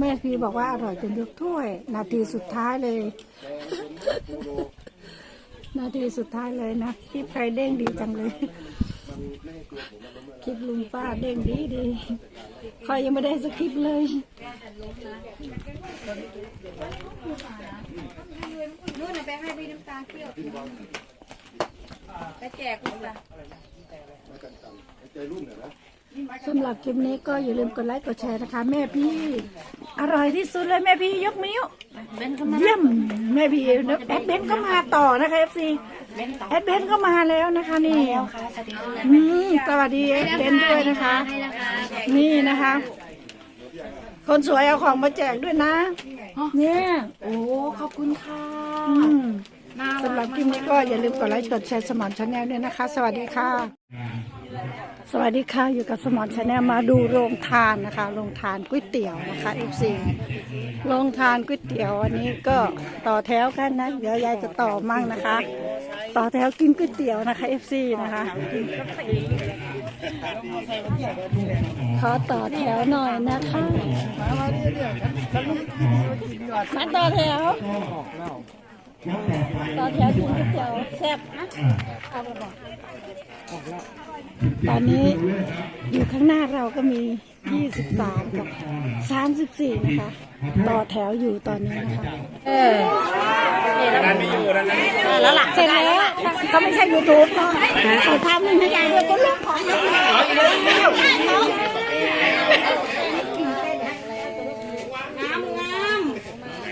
แม่พีบอกว่าอร่อยจนยกถ้วย นาทีสุดท้ายเลย นาทีสุดท้ายเลยนะคลิปใครเด้งดีจังเลยคลิปลุงป้าเด้งดีดีคอยยังไม่ได้สคริปเลยนู่นไปให้พี่น้ำตาเที่ยวไปแจกคุณล่ะ สำหรับคลิปนี้ก็อย่าลืมกดไลค์กดแชร์นะคะ แม่พี่ อร่อยที่สุดเลยแม่พี่ยกนิ้วเยี่ยมแม่พี่แอดเบนก็มาต่อนะคะเอฟซีแอดเบนก็มาแล้วนะคะนี่อืมสวัสดีแอดเบนด้วยนะคะนี่นะคะ คนสวยเอาของมาแจกด้วยนะ เนี่ยโอ้ขอบคุณค่ะอืมสำหรับคลิปนี้ก็อย่าลืมกดไลค์กดแชร์สมอนชาแนลด้วยนะคะ สวัสดีค่ะ สวัสดีค่ะ อยู่กับสมอนชาแนลมาดูโรงทานนะคะ โรงทานก๋วยเตี๋ยวนะคะเอฟซีโรงทานก๋วยเตี๋ยววันนี้ก็ต่อแถวกันนะ เดี๋ยวยายจะต่อมั่งนะคะ ต่อแถวกินก๋วยเตี๋ยวนะคะเอฟซีนะคะ ขอต่อแถวหน่อยนะคะมาต่อแถว ต่อแถวกินก๋วยเตี๋ยวแซ่บนะเอาไปบอกตอนนี้อยู่ข้างหน้าเราก็มี 23 กับ 34 นะคะ ต่อแถวอยู่ตอนนี้นะคะ เออแล้วหลักเสร็จแล้วเขาไม่ใช่ยูทูบเนาะเขาทำให้ยายด้วยก็ลงของ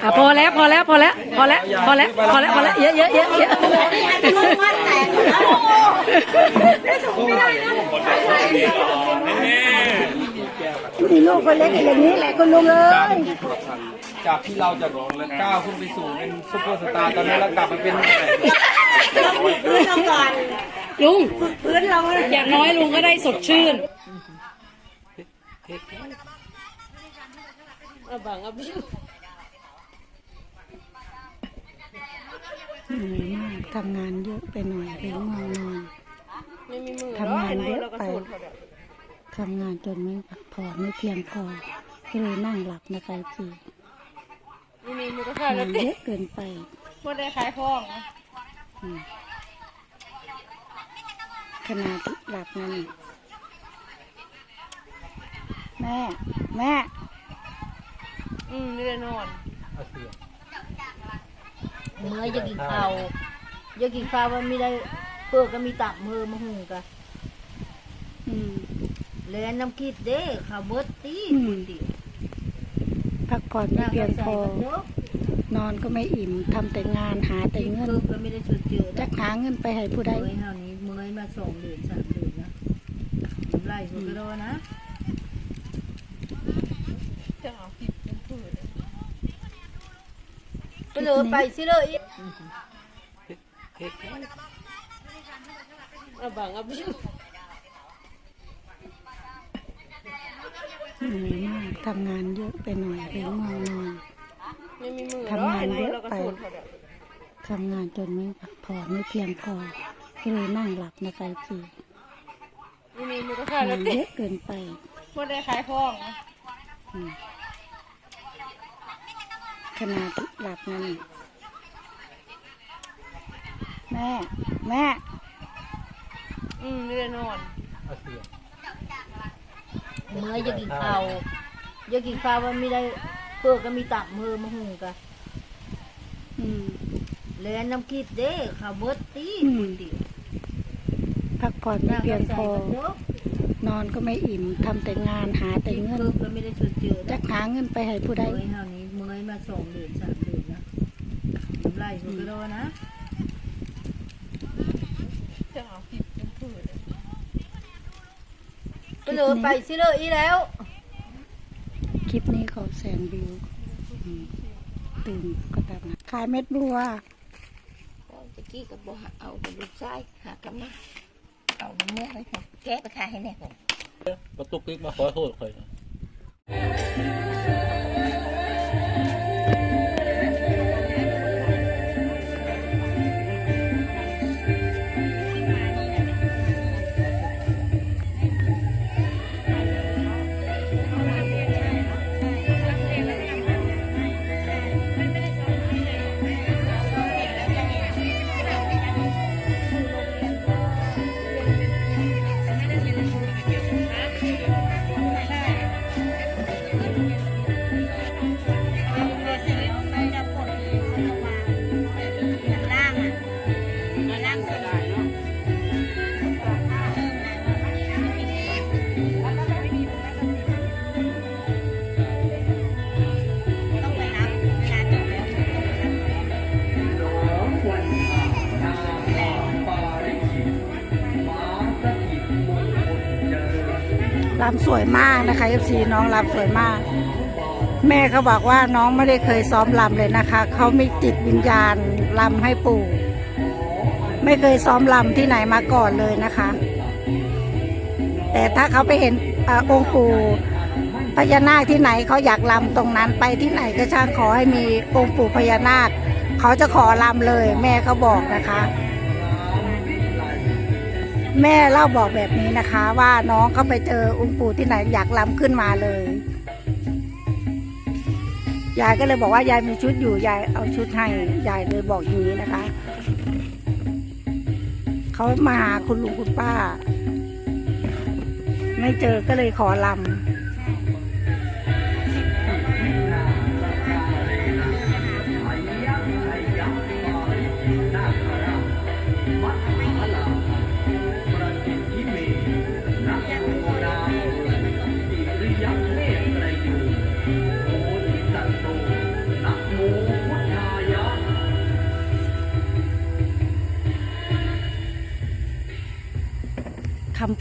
อะพอแล้วพอแล้วพอแล้วพอแล้วพอแล้วพอแล้วพอแล้วเยอะเยอะเยอะเยอะมีลูกคนเล็กอย่างนี้แหละคุณลุงเอ้ยจากที่เราจะก้าวขึ้นไปสู่เป็นซุปเปอร์สตาร์ตอนนี้เรากลับมาเป็นลุงอย่างน้อยลุงก็ได้สดชื่น เหนื่อยมากทำงานเยอะไปหน่อยเลยง่วงนอนทำงานเยอะไปทำงานจนไม่พักผ่อนไม่เพียงพอก็เลยนั่งหลับนะคะจีนี่มีมือก็งานเยอะเกินไปพูดได้ขายพ่องอืมขนาดหลับนั่นนี่แม่ แม่ อืมนี่เลยนอน เมื่อจะกินข้าวจะกินข้าวมันไม่ได้เพื่อก็มีตับมือมาหุงกันอืมเลยน้ำคิดเด้ข้าวเบิดตีอืมก๋วยเตี๋ยวพักผ่อนไม่เพียงพอใส่กระจกนอนก็ไม่อิ่มทำแต่งานหาแต่เงินเพิ่มก็ไม่ได้ชดเชยจะหาเงินไปให้ผู้ใดเมื่อยเท่านี้เมื่อยมาสองเดือนสามเดือนนะน้ำลายสุดก็โดนนะจะเอาผิดเป็นผืน ไป เลยไปสิเลยเอาบังเอาพี่เหนื่อยมากทำงานเยอะไปหน่อยเลยง่วงนอนไม่มีมือทำงานเยอะเราก็ไปสูดเขาเดี๋ยวทำงานจนไม่พักผ่อนไม่เพียงพอก็เลยนั่งหลับนะคะจีไม่มีมือก็ขายงาแล้วนติเยอะเกินไปพูดได้ขายพ่องอืม ขนาดหลับนั่นนี่แม่ แม่ อืมนี่เลยนอน เมื่อจะกินข้าวจะกินข้าวมันไม่ได้เพื่อก็มีตับมือมาหุงกันอืมเลยน้ำคิดเด้ข้าวเบิดตีอืมก๋วยเตี๋ยวพักผ่อนไม่เพียงพอใส่กระจกนอนก็ไม่อิ่มทำแต่งานหาแต่เงินเพิ่มก็ไม่ได้ชดเชยจะหาเงินไปให้ผู้ใด เมื่อยเท่านี้เมื่อยมาสองเดือนสามเดือนนะน้ำลายสุดก็โดนนะจะเอาผิดเป็นผืนไปเลยไปสิเลยอีแล้ว คลิปนี้ขอแสนวิวอืมตื่นก็ตามนะขายเม็ดบัว ตะกี้ก็บอกเอาไปลูกชายหากำมาเอาเมื่อไว้ผมแก้ไปขายให้แน่ผม ประตูปิ๊กมาขอโทษคอย ลำสวยมากนะคะ FC น้องลำสวยมาก แม่เขาบอกว่าน้องไม่ได้เคยซ้อมลำเลยนะคะ เขามีจิตวิญญาณลำให้ปู่ ไม่เคยซ้อมลำที่ไหนมาก่อนเลยนะคะ แต่ถ้าเขาไปเห็นอองค์ปู่พญานาคที่ไหนเขาอยากลำตรงนั้นไปที่ไหนก็ช่างขอให้มีองค์ปู่พญานาคเขาจะขอลำเลย แม่เขาบอกนะคะ แม่เล่าบอกแบบนี้นะคะ ว่าน้องเขาไปเจอองค์ปู่ที่ไหนอยากลำขึ้นมาเลย ยายก็เลยบอกว่ายายมีชุดอยู่ยายเอาชุดให้ยายเลยบอกอย่างนี้นะคะเขามาหาคุณลุงคุณป้า ไม่เจอก็เลยขอลำ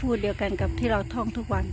พูดเดียวกันกับที่เราท่องทุกวัน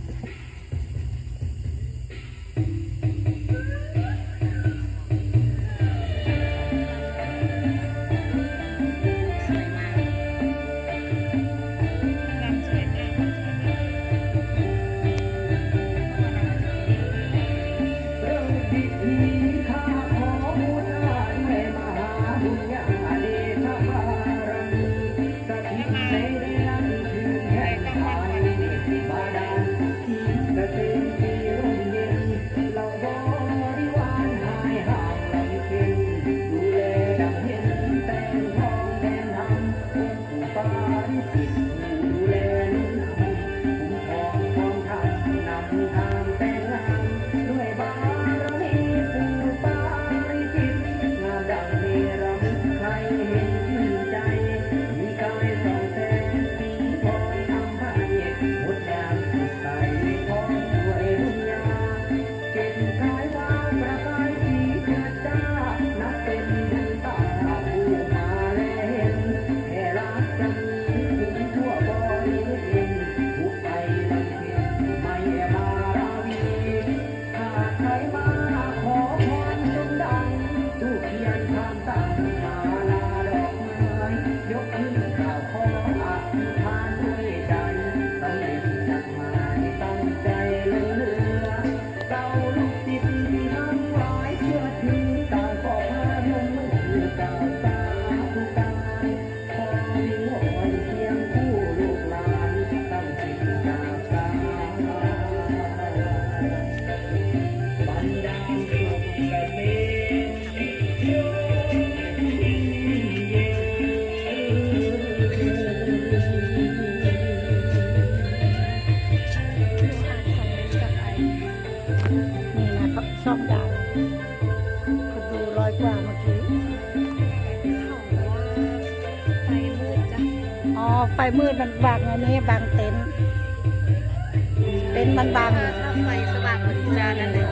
มันบังถ้าไฟสว่างกว่านี้จะนั่นเลย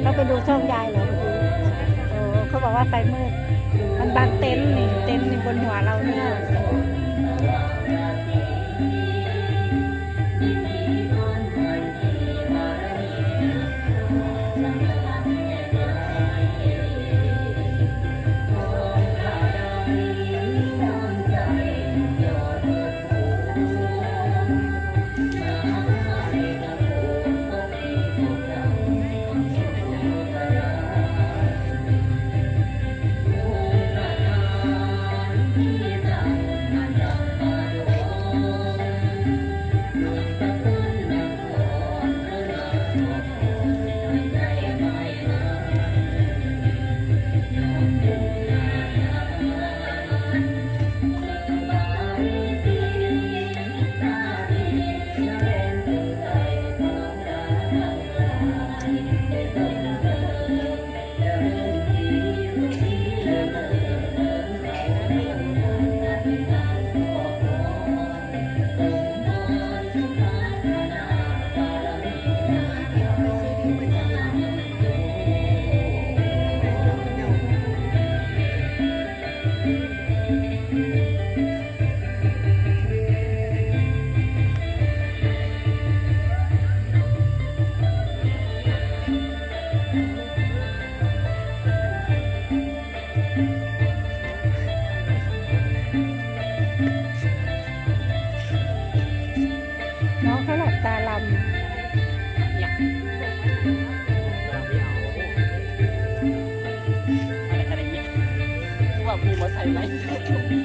เขาไปดูช่องยายเหรอเมื่อกี้เขาบอกว่าไฟมืด มันบังเต็นท์นี่เต็นท์นี่บนหัวเราเนี่ย บ่ใส่ไหม